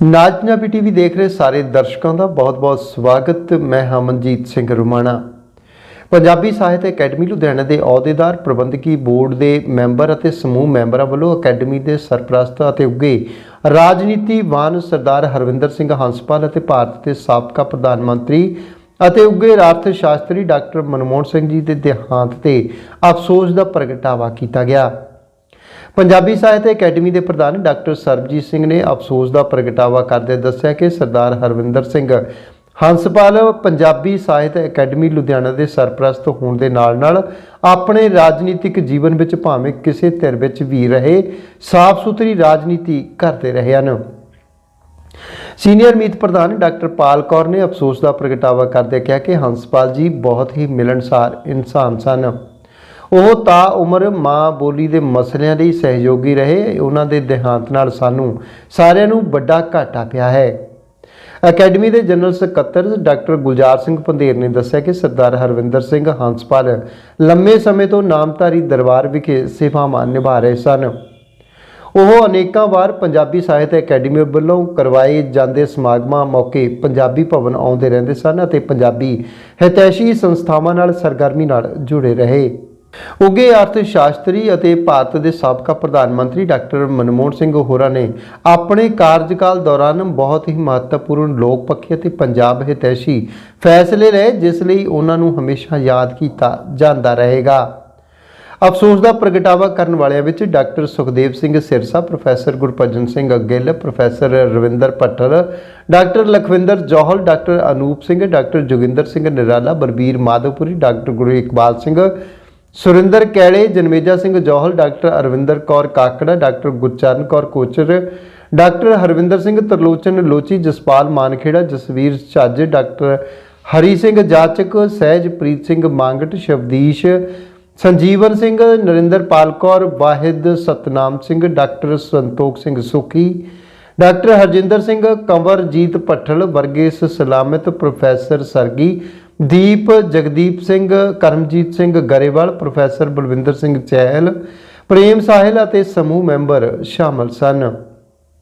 ਨਾਜ Punjabi TV ਦੇਖ ਰਹੇ ਸਾਰੇ ਦਰਸ਼ਕਾਂ ਦਾ ਬਹੁਤ-ਬਹੁਤ ਸਵਾਗਤ। ਮੈਂ ਹਮਨਜੀਤ ਸਿੰਘ ਰੁਮਾਣਾ। ਪੰਜਾਬੀ ਸਾਹਿਤ ਅਕੈਡਮੀ ਲੁਧਿਆਣਾ ਦੇ ਅਹੁਦੇਦਾਰ, ਪ੍ਰਬੰਧਕੀ ਬੋਰਡ ਦੇ ਮੈਂਬਰ ਅਤੇ ਸਮੂਹ ਮੈਂਬਰਾਂ ਵੱਲੋਂ ਅਕੈਡਮੀ ਦੇ ਸਰਪ੍ਰਸਤ ਅਤੇ ਉੱਗੇ ਰਾਜਨੀਤੀਵਾਨ ਸਰਦਾਰ ਹਰਵਿੰਦਰ ਸਿੰਘ ਹੰਸਪਾਲ ਅਤੇ ਭਾਰਤ ਦੇ ਸਾਬਕਾ ਪ੍ਰਧਾਨ ਮੰਤਰੀ ਅਤੇ ਉੱਗੇ ਅਰਥ ਸ਼ਾਸਤਰੀ ਡਾਕਟਰ ਮਨਮੋਹਨ ਸਿੰਘ ਜੀ ਦੇ ਦੇਹਾਂਤ ਤੇ ਅਫਸੋਸ ਦਾ ਪ੍ਰਗਟਾਵਾ ਕੀਤਾ ਗਿਆ। ਪੰਜਾਬੀ ਸਾਹਿਤ ਅਕੈਡਮੀ ਦੇ ਪ੍ਰਧਾਨ ਡਾਕਟਰ ਸਰਬਜੀਤ ਸਿੰਘ ਨੇ ਅਫਸੋਸ ਦਾ ਪ੍ਰਗਟਾਵਾ ਕਰਦੇ ਦੱਸਿਆ ਕਿ ਸਰਦਾਰ ਹਰਵਿੰਦਰ ਸਿੰਘ ਹੰਸਪਾਲ ਪੰਜਾਬੀ ਸਾਹਿਤ ਅਕੈਡਮੀ ਲੁਧਿਆਣਾ ਦੇ ਸਰਪ੍ਰਸਤ ਹੋਣ ਦੇ ਨਾਲ-ਨਾਲ ਆਪਣੇ ਰਾਜਨੀਤਿਕ ਜੀਵਨ ਵਿੱਚ ਭਾਵੇਂ ਕਿਸੇ ਧਿਰ ਵਿੱਚ ਵੀ ਰਹੇ ਸਾਫ਼ ਸੁਥਰੀ ਰਾਜਨੀਤੀ ਕਰਦੇ ਰਹੇ ਹਨ। ਸੀਨੀਅਰ ਮੀਤ ਪ੍ਰਧਾਨ ਡਾਕਟਰ ਪਾਲ ਕੌਰ ਨੇ ਅਫਸੋਸ ਦਾ ਪ੍ਰਗਟਾਵਾ ਕਰਦੇ ਕਿਹਾ ਕਿ ਹੰਸਪਾਲ ਜੀ ਬਹੁਤ ਹੀ ਮਿਲਣਸਾਰ ਇਨਸਾਨ ਸਨ। ਉਹ ਤਾਂ ਉਮਰ ਮਾਂ ਬੋਲੀ ਦੇ ਮਸਲਿਆਂ ਲਈ ਸਹਿਯੋਗੀ ਰਹੇ, ਉਹਨਾਂ ਦੇ ਦੇਹਾਂਤ ਨਾਲ ਸਾਨੂੰ ਸਾਰਿਆਂ ਨੂੰ ਵੱਡਾ ਘਾਟਾ ਪਿਆ ਹੈ। ਅਕੈਡਮੀ ਦੇ ਜਨਰਲ ਸਕੱਤਰ ਡਾਕਟਰ ਗੁਲਜ਼ਾਰ ਸਿੰਘ ਪੰਧੇਰ ਨੇ ਦੱਸਿਆ ਕਿ ਸਰਦਾਰ ਹਰਵਿੰਦਰ ਸਿੰਘ ਹੰਸਪਾਲ ਲੰਮੇ ਸਮੇਂ ਤੋਂ ਨਾਮਧਾਰੀ ਦਰਬਾਰ ਵਿਖੇ ਸੇਵਾਵਾਂ ਨਿਭਾ ਰਹੇ ਸਨ। ਉਹ ਅਨੇਕਾਂ ਵਾਰ ਪੰਜਾਬੀ ਸਾਹਿਤ ਅਕੈਡਮੀ ਵੱਲੋਂ ਕਰਵਾਏ ਜਾਂਦੇ ਸਮਾਗਮਾਂ ਮੌਕੇ ਪੰਜਾਬੀ ਭਵਨ ਆਉਂਦੇ ਰਹਿੰਦੇ ਸਨ ਅਤੇ ਪੰਜਾਬੀ ਹਿਤੈਸ਼ੀ ਸੰਸਥਾਵਾਂ ਨਾਲ ਸਰਗਰਮੀ ਨਾਲ ਜੁੜੇ ਰਹੇ। ਉੱਗੇ ਅਰਥ ਸ਼ਾਸਤਰੀ ਅਤੇ ਭਾਰਤ ਦੇ ਸਾਬਕਾ ਪ੍ਰਧਾਨ ਮੰਤਰੀ ਡਾਕਟਰ ਮਨਮੋਹਨ ਸਿੰਘ ਹੋਰਾਂ ਨੇ ਆਪਣੇ ਕਾਰਜਕਾਲ ਦੌਰਾਨ ਬਹੁਤ ਹੀ ਮਹੱਤਵਪੂਰਨ ਲੋਕ ਪੱਖੀ ਅਤੇ ਪੰਜਾਬ ਹਿਤੈਸ਼ੀ ਫੈਸਲੇ ਲਏ, ਜਿਸ ਲਈ ਉਹਨਾਂ ਨੂੰ ਹਮੇਸ਼ਾ ਯਾਦ ਕੀਤਾ ਜਾਂਦਾ ਰਹੇਗਾ। ਅਫਸੋਸ ਦਾ ਪ੍ਰਗਟਾਵਾ ਕਰਨ ਵਾਲਿਆਂ ਵਿੱਚ doctor Sukhdev Singh Sirsa, professor Gurbhajan Singh Gill professor Ravinder Bhattar, doctor Lakhwinder Johal, doctor Anoop Singh, doctor Joginder Singh Nirala, Balbir Madhopuri, doctor Guru Iqbal Singh Surinder Kaile, Janmeja Singh Johal, doctor Arvinder Kaur Kakra, doctor Gurcharan Kaur Kochar, doctor Harvinder Singh Tarlochan, Lochi Jaspal Mankhera, Jasvir Jhajj, doctor Hari Singh Jachak, Sahajpreet Singh Mangat, Shabdeesh Sanjeevan Singh, Narinderpal Kaur, Wahid Satnam Singh, doctor Santokh Singh Sukhi, doctor Harjinder Singh, Kanwarjeet Pathal Varghese Salamat professor Sargi Deep Jagdeep Singh, Karamjit Singh Grewal, professor Balwinder Singh Chahal, Prem Sahil ਅਤੇ ਸਮੂਹ member ਸ਼ਾਮਲ ਸਨ।